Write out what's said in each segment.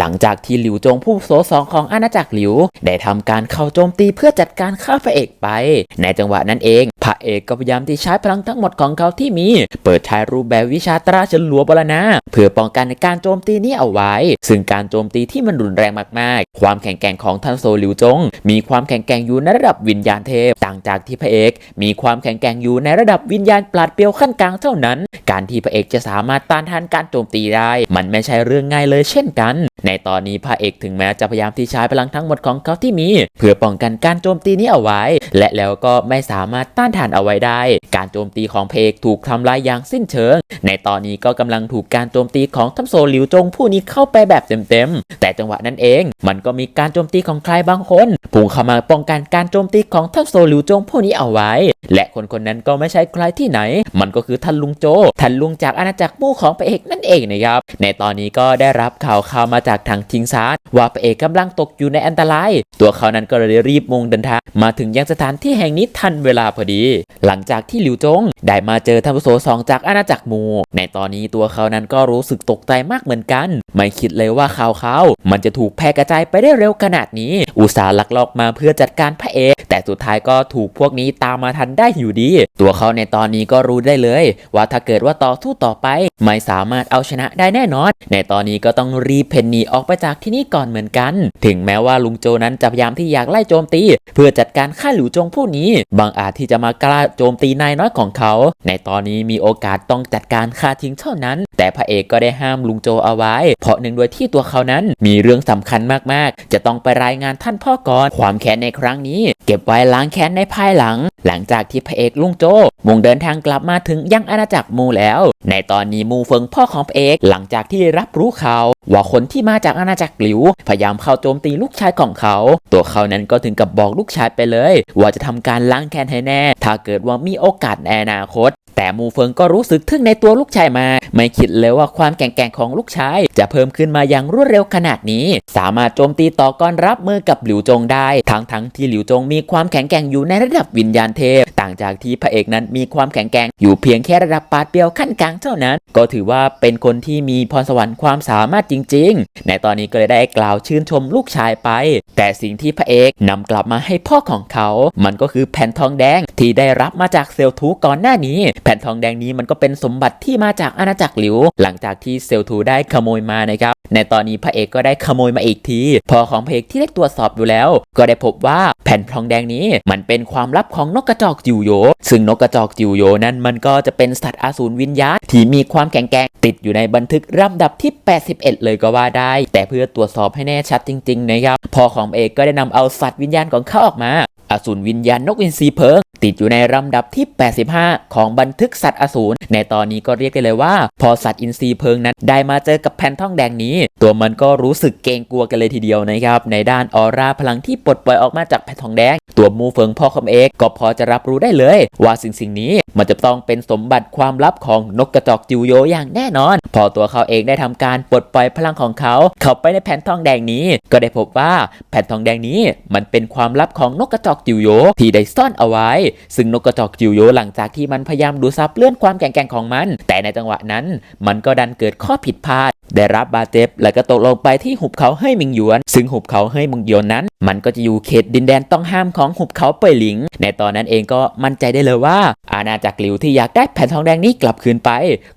หลังจากที่หลิวจงผู้โสสองของอาณาจักรหลิว ได้ทำการเข้าโจมตีเพื่อจัดการฆ่าพระเอกไป ในจังหวะนั้นเอง พระเอกก็พยายามที่ใช้พลังทั้งหมดของเขาที่มี เปิดใช้รูปแบบวิชาตราชลัวบรณาเพื่อป้องกันในการโจมตีนี้เอาไว้ ซึ่งการโจมตีที่มันรุนแรงมากๆ ความแข็งแกร่งของทันโซหลิวจง มีความแข็งแกร่งอยู่ในระดับวิญญาณเทพ ต่างจากที่พระเอก มีความแข็งแกร่งอยู่ในระดับวิญญาณปราดเปรียวขั้นกลางเท่านั้นการที่พระเอกจะสามารถต้านทานการโจมตีได้ มันไม่ใช่เรื่องง่ายเลยเช่นกัน ในตอนนี้พระเอกถึงแม้จะพยายามที่ใช้พลังทั้งหมดของเขาที่มี เพื่อป้องกันการโจมตีนี้เอาไว้ และแล้วก็ไม่สามารถต้านทานเอาไว้ได้ การโจมตีของพระเอกถูกทำลายอย่างสิ้นเชิง ในตอนนี้ก็กำลังถูกการโจมตีของทัมโซลิวจงผู้นี้เข้าไปแบบเต็มๆ แต่จังหวะนั้นเอง มันก็มีการโจมตีของใครบางคนพุ่งเข้ามาป้องกันการโจมตีของทัมโซลิวจงผู้นี้เอาไว้ และคนคนนั้นก็ไม่ใช่ใครที่ไหน มันก็คือท่านลุงโจ ท่านลุงจากอาณาจักรมู่ของพระเอกนั่นเองนะครับ ในตอนนี้ก็ได้รับข่าวข่าวมาจากทางทิงซาร์ว่าพระเอกกำลังตกอยู่ในอันตราย ตัวเขานั้นก็เลยรีบมุ่งเดินทางมาถึงยังสถานที่แห่งนี้ทันเวลาพอดี หลังจากที่หลิวจง ได้มาเจอท่านผู้โสสองจากอาณาจักรมูในตอนนี้ตัวเขานั้นก็รู้สึกตกใจมากเหมือนกัน ไม่คิดเลยว่าข่าวเขามันจะถูกแพร่กระจายไปได้เร็วขนาดนี้ อุตสาห์ลักลอบมาเพื่อจัดการพระเอกแต่สุดท้ายก็ถูกพวกนี้ตามมาทันได้อยู่ดี ตัวเขาในตอนนี้ก็รู้ได้เลย ว่าถ้าเกิดว่าต่อสู้ต่อไป ไม่สามารถเอาชนะได้แน่นอน ในตอนนี้ก็ต้องรีเพนนีออกไปจากที่นี่ก่อนเหมือนกัน ถึงแม้ว่าลุงโจนั้นจะพยายามที่อยากไล่โจมตี เพื่อจัดการฆ่าหลิวจงผู้นี้ บางอาจที่จะมากล้าโจมตีนายน้อยของเขา ในตอนนี้มีโอกาสต้องจัดการฆ่าทิ้งเท่านั้น แต่พระเอกก็ได้ห้ามลุงโจเอาไว้ เพราะหนึ่งโดวยที่ตัวเขานั้นมีเรื่องสำคัญมากๆ จะต้องไปรายงานท่านพ่อก่อน ความแค้นในครั้งนี้ เก็บไว้ล้างแค้นในภายหลัง หลังจากที่พระเอกลุงโจมุ่งเดินทางกลับมาถึงยังอาณาจักรมูแล้ว ในตอนนี้มูเฟิงพ่อของพระเอกหลังจากที่รับรู้ข่าวว่าคนที่มาจากอาณาจักรหลิว พยายามเข้าโจมตีลูกชายของเขา ตัวเขานั้นก็ถึงกับบอกลูกชายไปเลย ว่าจะทำการล้างแค้นให้แน่ ถ้าเกิดว่ามีโอกาสในอนาคต มูเฟิงก็รู้สึกทึ่งในตัวลูกชายมา ไม่คิดเลยว่าความแกร่งของลูกชาย จะเพิ่มขึ้นมาอย่างรวดเร็วขนาดนี้ สามารถโจมตีต่อกรรับมือกับหลิวจงได้ ทั้งทั้งๆที่หลิวจงมีความแข็งแกร่งอยู่ในระดับวิญญาณเทพ ต่างจากที่พระเอกนั้นมีความแข็งแกร่งอยู่เพียงแค่ระดับปาดเปียวขั้นกลางเท่านั้น ก็ถือว่าเป็นคนที่มีพรสวรรค์ความสามารถจริง ๆ ในตอนนี้ก็เลยได้กล่าวชื่นชมลูกชายไป แต่สิ่งที่พระเอกนำกลับมาให้พ่อของเขา มันก็คือแผ่นทองแดงที่ได้รับมาจากเซลทูก่อนหน้านี้ แผ่นทองแดงนี้มันก็เป็นสมบัติที่มาจากอาณาจักรหลิว หลังจากที่เซลทูได้ขโมยมานะครับในตอนนี้พระเอกก็ได้ขโมยมาอีกที พอของพระเอกที่ได้ตรวจสอบอยู่แล้ว ก็ได้พบว่าแผ่นทองแดงนี้มันเป็นความลับของนกกระจอกจิวโย ซึ่งนกกระจอกจิวโยนั้นมันก็จะเป็นสัตว์อาสูรวิญญาณที่มีความแข็งแกร่งติดอยู่ในบันทึกลำดับที่ 81 เลยก็ว่าได้ แต่เพื่อตรวจสอบให้แน่ชัดจริงๆนะครับพอของเอกก็ได้นำเอาสัตว์วิญญาณของเขาออกมาอสูรวิญญาณนกอินทรีเพิง ติดอยู่ในลำดับที่ 85 ของบันทึกสัตว์อสูรในตอนนี้ก็เรียกได้เลยว่า พอสัตว์อินทรีเพิงนั้นได้มาเจอกับแผ่นทองแดงนี้ ตัวมันก็รู้สึกเกรงกลัวกันเลยทีเดียวนะครับ ในด้านออร่าพลังที่ปลดปล่อยออกมาจากแผ่นทองแดง ตัวมูเฟิงพ่อคำเอกก็พอจะรับรู้ได้เลย ว่าสิ่งสิ่งนี้มันจะต้องเป็นสมบัติความลับของนกกระจอกจิวโยอย่างแน่นอน พอตัวเขาเองได้ทำการปลดปล่อยพลังของเขา เข้าไปในแผ่นทองแดงนี้ ก็ได้พบว่าแผ่นทองแดงนี้มันเป็นความลับของนกกระจอกจิวโยที่ได้ซ่อนเอาไว้ซึ่งนกกระจอกจิ๋วโยหลังจากที่มันพยายามดูซับเลื่อนความแข็งแกร่งของมัน แต่ในจังหวะนั้น มันก็ดันเกิดข้อผิดพลาดได้รับบาดเจ็บและก็ตกลงไปที่หุบเขาเฮ้ยมิงหยวน ซึ่งหุบเขาเฮ้ยมิงหยวนนั้น มันก็จะอยู่เขตดินแดนต้องห้ามของหุบเขาเป่ยหลิง ในตอนนั้นเองก็มั่นใจได้เลยว่า อาณาจักรหลิวที่อยากได้แผ่นทองแดงนี้กลับคืนไป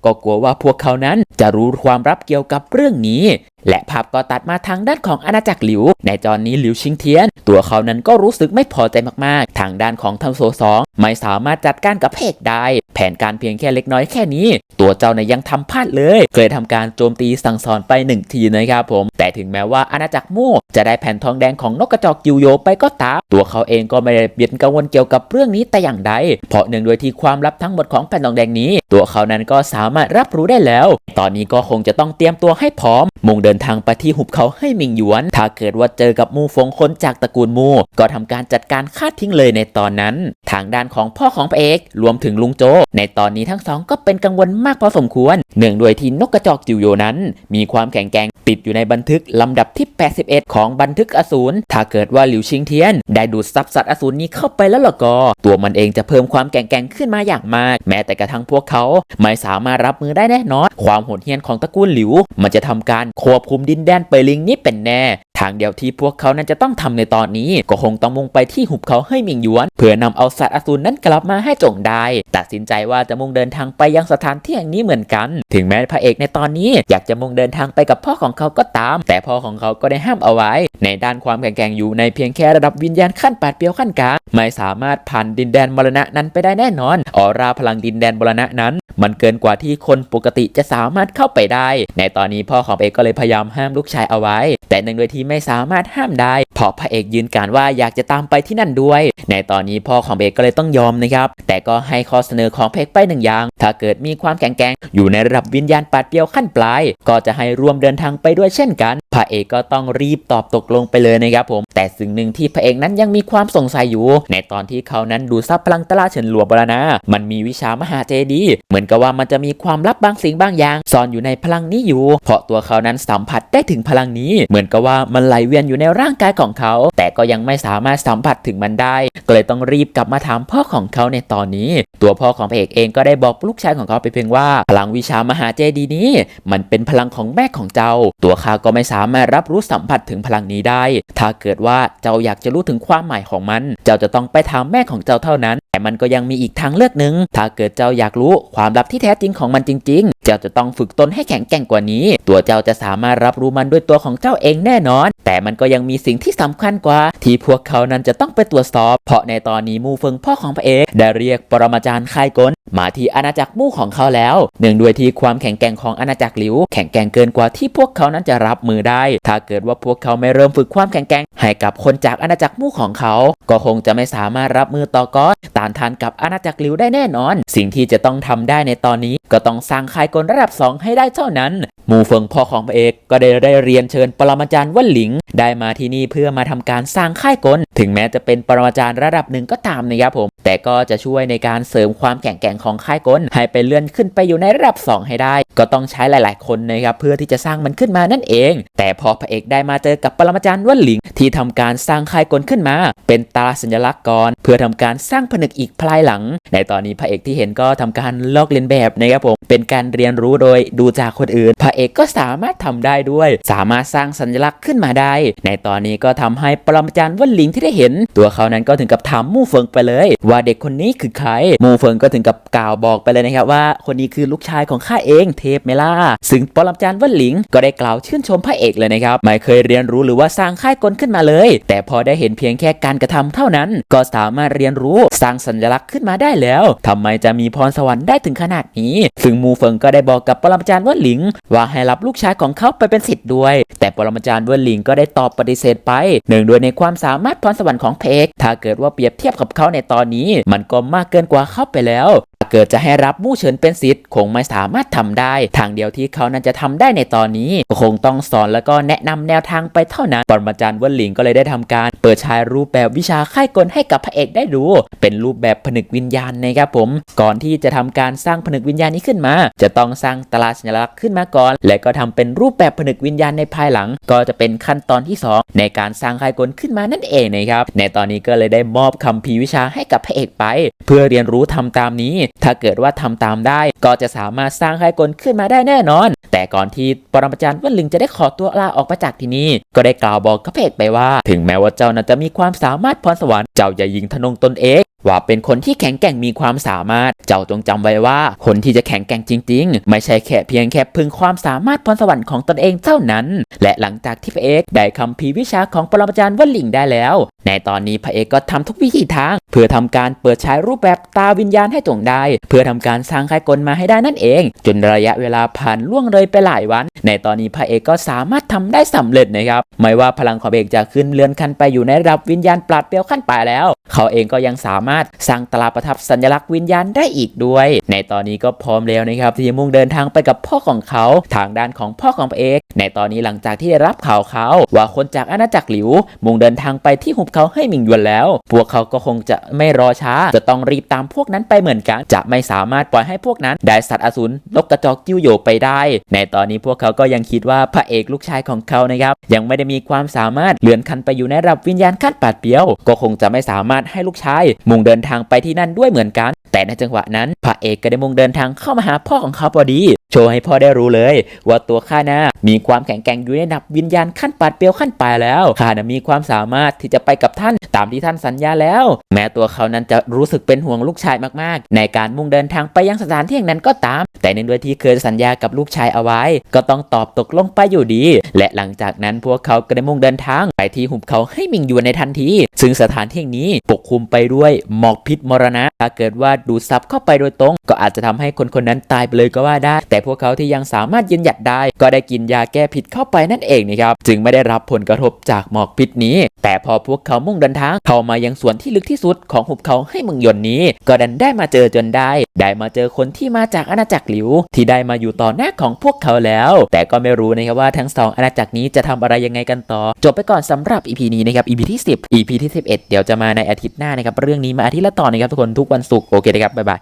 ก็กลัวว่าพวกเขานั้นจะรู้ความลับเกี่ยวกับเรื่องนี้ และภาพก็ตัดมาทางด้านของอาณาจักรหลิว ในตอนนี้หลิวชิงเทียน ตัวเขานั้นก็รู้สึกไม่พอใจมากๆ ทางด้านของทังโซสองไม่สามารถจัดการกับเพกได้ แผนการเพียงแค่เล็กน้อยแค่นี้ ตัวเจ้าเนี่ยยังทำพลาดเลย เคยทำการโจมตีสั่งสอนไปหนึ่งทีนะครับผม แต่ถึงแม้ว่าอาณาจักรมู่จะได้แผ่นทองแดงของนกกระจอกจิวโยไปก็ตาม ตัวเขาเองก็ไม่ได้เบียดกังวลเกี่ยวกับเรื่องนี้แต่อย่างใด เพราะเนื่องด้วยที่ความลับทั้งหมดของแผ่นทองแดงนี้ ตัวเขานั้นก็สามารถรับรู้ได้แล้ว ตอนนี้ก็คงจะต้องเตรียมตัวให้พร้อมมุ่งเดินทางไปที่หุบเขาให้มิงหยวน ถ้าเกิดว่าเจอกับมูฟงคนจากตระกูลมูก็ทำการจัดการฆ่าทิ้งเลยในตอนนั้น ทางด้านของพ่อของพระเอกรวมถึงลุงโจ ในตอนนี้ทั้งสองก็เป็นกังวลมากพอสมควร เนื่องด้วยที่นกกระจอกจิวโยนั้น มีความแข็งแกร่งติดอยู่ในบันทึกลำดับที่ 81 ของบันทึกอสูร ถ้าเกิดว่าหลิวชิงเทียน ได้ดูดซับสัตว์อสูรนี้เข้าไปแล้วล่ะก็ ตัวมันเองจะเพิ่มความแข็งแกร่งขึ้นมาอย่างมาก แม้แต่กระทั่งพวกเขา ไม่สามารถรับมือได้แน่นอน ความโหดเหี้ยนของตระกูลหลิว มันจะทำการควบคุมดินแดนเปรลิงนี้เป็นแน่ ทางเดียวที่พวกเขานั้นจะต้องทำในตอนนี้ ก็คงต้องมุ่งไปที่หุบเขาให้หมิงหยวน เพื่อนำเอาสัตว์อสูรนั้นกลับมาให้จงได้ ตัดสินใจว่าจะมุ่งเดินทางไปยังสถานที่แห่งนี้เหมือนกัน ถึงแม้พระเอกในตอนนี้ อยากจะมุ่งเดินทางไปกับพ่อของเขาก็ตาม แต่พ่อของเขาก็ได้ห้ามเอาไว้ ในด้านความแข็งแกร่งอยู่ในเพียงแค่ระดับวิญญาณขั้นปาดเปียวขั้นกลางไม่สามารถผ่านดินแดนมรณะนั้นไปได้แน่นอนออราพลังดินแดนมรณะนั้น มันเกินกว่าที่คนปกติจะสามารถเข้าไปได้ ในตอนนี้พ่อของเอกก็เลยพยายามห้ามลูกชายเอาไว้ แต่หนึ่งโดยที่ไม่สามารถห้ามได้เพราะพระเอกยืนการว่าอยากจะตามไปที่นั่นด้วย ในตอนนี้พ่อของพระเบกก็เลยต้องยอมนะครับ แต่ก็ให้ข้อเสนอของเพกไปหนึ่งอย่าง ถ้าเกิดมีความแข็งแกร่งอยู่ในระดับวิญญาณปาดเปียวขั้นปลาย ก็จะให้ร่วมเดินทางไปด้วยเช่นกัน พระเอกก็ต้องรีบตอบตกลงไปเลยนะครับผม แต่สิ่งหนึ่งที่พระเอกนั้นยังมีความสงสัยอยู่ ในตอนที่เขานั้นดูซับพลังตลาเฉินหลวงบรนะมันมีวิชามหาเจดีย์เหมือนกับว่ามันจะมีความลับบางสิ่งบางอย่าง ซ่อนอยู่ในพลังนี้อยู่ เพราะตัวเขานั้นสัมผัสได้ถึงพลังนี้ เหมือนกับว่ามันไหลเวียนอยู่ในร่างกายของเขา แต่ก็ยังไม่สามารถสัมผัสถึงมันได้ก็เลยต้องรีบกลับมาถามพ่อของเขาในตอนนี้ ตัวพ่อของพระเอกเองก็ได้บอกลูกชายของเขาไปเพียงว่า พลังวิชามหาเจดีย์นี้ มันเป็นพลังของแม่ของเจ้า ตัวข้าก็ไม่สามารถรับรู้สัมผัสถึงพลังนี้ได้ ถ้าเกิดว่าเจ้าอยากจะรู้ถึงความหมายของมัน เจ้าจะต้องไปถามแม่ของเจ้าเท่านั้น แต่มันก็ยังมีอีกทางเลือกหนึ่ง ถ้าเกิดเจ้าอยากรู้ความลับที่แท้จริงของมันจริง ๆ เจ้าจะต้องฝึกตนให้แข็งแกร่งกว่านี้ ตัวเจ้าจะสามารถรับรู้มันด้วยตัวของเจ้าเองแน่นอน แต่มันก็ยังมีสิ่งที่สำคัญกว่า ที่พวกเขานั้นจะต้องไปตรวจสอบ เพราะในตอนนี้มูเฟิงพ่อของพระเอกได้เรียกปรมาจารย์ค่ายกลมาที่อาณาจักรมู่ของเขาแล้วเนื่องด้วยที่ความแข็งแกร่งของอาณาจักรหลิว แข็งแกร่งเกินกว่าที่พวกเขานั้นจะรับมือได้ถ้าเกิดว่าพวกเขาไม่เริ่มฝึกความแข็งแกร่งให้กับคนจากอาณาจักรมู่ของเขา ก็คงจะไม่สามารถรับมือต่อกอน ต้านทานกับอาณาจักรหลิวได้แน่นอน สิ่งที่จะต้องทำได้ในตอนนี้ ก็ต้องสร้างค่ายกลระดับ 2 ให้ได้เท่านั้น หมูเฟิงพ่อของพระเอกก็ได้ได้เรียนเชิญปรมาจารย์ว่นหลิง ได้มาที่นี่เพื่อมาทำการสร้างค่ายกล ถึงแม้จะเป็นปรมาจารย์ระดับหนึ่งก็ตามนะครับผม แต่ก็จะช่วยในการเสริมความแข็งแกร่งของค่ายกล ให้ไปเลื่อนขึ้นไปอยู่ในระดับ 2 ให้ได้ ก็ต้องใช้หลาย ๆ คนนะครับเพื่อที่จะสร้างมันขึ้นมานั่นเอง แต่พอพระเอกได้มาเจอกับปรมาจารย์ว่นหลิง ที่ทำการสร้างค่ายกลขึ้นมา เป็นตาสัญลักษณ์ก่อนเพื่อทำการสร้างผนึกอีกภายหลัง ในตอนนี้พระเอกที่เห็นก็ทำการลอกเลียนแบบนะครับผมเป็นการเรียนรู้โดยดูจากคนอื่น พระเอกก็สามารถทำได้ด้วย สามารถสร้างสัญลักษณ์ขึ้นมาได้ ในตอนนี้ก็ทำให้ปรมาจารย์ว่นหลิงที่ได้เห็น ตัวเขานั้นก็ถึงกับถามมู่เฟิงไปเลย ว่าเด็กคนนี้คือใครมู่เฟิงก็ถึงกับกล่าวบอกไปเลยนะครับว่า คนนี้คือลูกชายของข้าเองเทพเมล่าซึ่งปรมาจารย์ว่นหลิงก็ได้กล่าวชื่นชมพระเอกเลยนะครับไม่เคยเรียนรู้หรือว่าสร้างค่ายกลขึ้นมาเลย แต่พอได้เห็นเพียงแค่การกระทำเท่านั้น ก็สามารถเรียนรู้สร้างสัญลักษณ์ขึ้นมาได้แล้วทำไมจะมีพรสวรรค์ได้ถึงขนาดนี้ ซึ่งมูเฟิงก็ได้บอกกับปรมาจารย์ว่าหลิง ว่าให้รับลูกชายของเขาไปเป็นสิทธิ์ด้วย แต่ปรมาจารย์เว่นหลิงก็ได้ตอบปฏิเสธไปเนื่องด้วยในความสามารถพรสวรรค์ของเพกถ้าเกิดว่าเปรียบเทียบกับเขาในตอนนี้ มันก็มากเกินกว่าเขาไปแล้ว เกิดจะให้รับมู่เฉินเป็นศิษย์คงไม่สามารถทำได้ ทางเดียวที่เขานั้นจะทำได้ในตอนนี้ก็คงต้องสอนแล้วก็แนะนำแนวทางไปเท่านั้นปรมาจารย์ว่นหลิงก็เลยได้ทำการ เปิดฉายรูปแบบวิชาค่ายกลให้กับพระเอกได้ดู เป็นรูปแบบผนึกวิญญาณนะครับผม ก่อนที่จะทำการสร้างผนึกวิญญาณนี้ขึ้นมา จะต้องสร้างตราสัญลักษณ์ขึ้นมาก่อน และก็ทำเป็นรูปแบบผนึกวิญญาณในภายหลัง ก็จะเป็นขั้นตอนที่ 2 ในการสร้างค่ายกลขึ้นมานั่นเองนะครับในตอนนี้ก็เลยได้มอบคำพีร์วิชาให้กับพระเอกไป เพื่อเรียนรู้ทำตามนี้ถ้าเกิดว่าทำตามได้ ก็จะสามารถสร้างค่กลขึ้นมาได้แน่นอน แต่ก่อนที่ปรมาจารย์วันลิงจะได้ขอตัวลาออกมาจากที่นี่ ก็ได้กล่าวบอกกับพระเพกไปว่า ถึงแม้ว่าเจ้านั้นจะมีความสามารถพรสวรรค์เจ้าอย่ายิงทนงตนเอง ว่าเป็นคนที่แข็งแกร่งมีความสามารถ เจ้าจงจำไว้ว่า คนที่จะแข็งแกร่งจริง ๆ ไม่ใช่แค่เพียงแค่พึงความสามารถพรสวรรค์ของตนเองเท่านั้น และหลังจากที่พระเอกได้คำพีวิชาของปรมาจารย์ว่นหลิงได้แล้ว ในตอนนี้พระเอกก็ทำทุกวิธีทาง เพื่อทำการเปิดใช้รูปแบบตาวิญญาณให้จงได้ เพื่อทำการสร้างค่ายกลมาให้ได้นั่นเอง จนระยะเวลาผ่านล่วงเลยไปหลายวัน ในตอนนี้พระเอกก็สามารถทำได้สำเร็จนะครับไม่ว่าพลังของเอกจะขึ้นเลื่อนขั้นไปอยู่ในระดับวิญญาณปราดเปรียวขั้นปลายแล้ว เขาเองก็ยังสามารถสร้างตราประทับสัญลักษณ์วิญญาณได้อีกด้วย ในตอนนี้ก็พร้อมแล้วนะครับที่จะมุ่งเดินทางไปกับพ่อของเขาทางด้านของพ่อของพระเอก ในตอนนี้หลังจากที่ได้รับข่าวเขาว่าคนจากอาณาจักรหลิว มุ่งเดินทางไปที่หุบเขาให้หมิงหยวนแล้ว พวกเขาก็คงจะไม่รอช้า จะต้องรีบตามพวกนั้นไปเหมือนกัน จะไม่สามารถปล่อยให้พวกนั้น ได้สัตว์อสูรนกกระจอกกิ้วโยไปได้ ในตอนนี้พวกเขาก็ยังคิดว่าพระเอกลูกชายของเขานะครับยังไม่ได้มีความสามารถเลื่อนขันไปอยู่ในระดับวิญญาณขั้นปาดเปียว ก็คงจะไม่สามารถให้ลูกชายมุ่งเดินทางไปที่นั่นด้วยเหมือนกัน แต่ในจังหวะนั้นพระเอกก็ได้มุ่งเดินทางเข้ามาหาพ่อของเขาพอดี โชว์ให้พ่อได้รู้เลย ว่าตัวข้านะมีความแข็งแกร่งอยู่ในระดับวิญญาณขั้นปาดเปรียวขั้นปลายแล้วข้านะมีความสามารถที่จะไปกับท่านตามที่ท่านสัญญาแล้ว แม้ตัวเขานั้นจะรู้สึกเป็นห่วงลูกชายมากๆ ในการมุ่งเดินทางไปยังสถานที่แห่งนั้นก็ตาม แต่เนื่องด้วยที่เคยสัญญากับลูกชายเอาไว้ ก็ต้องตอบตกลงไปอยู่ดี และหลังจากนั้นพวกเขาก็ได้มุ่งเดินทางไปที่หุบเขาให้มิงหยวนในทันที ซึ่งสถานที่นี้ปกคลุมไปด้วยหมอกพิษมรณะ ถ้าเกิดว่าดูดซับเข้าไปโดยตรง ก็อาจจะทำให้คนคนนั้นตายไปเลยก็ว่าได้ แต่พวกเขาที่ยังสามารถยืนหยัดได้ ก็ได้กินยาแก้พิษเข้าไปนั่นเองนะครับ จึงไม่ได้รับผลกระทบจากหมอกพิษนี้ แต่พอพวกเขามุ่งเดินทางเข้ามายังส่วนที่ลึกที่สุดของหุบเขาให้เมึงยนนี้ ก็ดันได้มาเจอจนได้ ได้มาเจอคนที่มาจากอาณาจักรหลิว ที่ได้มาอยู่ต่อหน้าของพวกเขาแล้ว แต่ก็ไม่รู้นะครับว่าทั้งสองอาณาจักรนี้จะทำอะไรยังไงกันต่อ จบไปก่อนสำหรับ EP นี้นะครับ EP ที่ 10 EP ที่ 11 เดี๋ยวจะมาในอาทิตย์หน้านะครับเรื่องนี้มาอาทิตย์ละตอนนะครับทุกคนทุกวันศุกร์โอเคนะครับบ๊ายบาย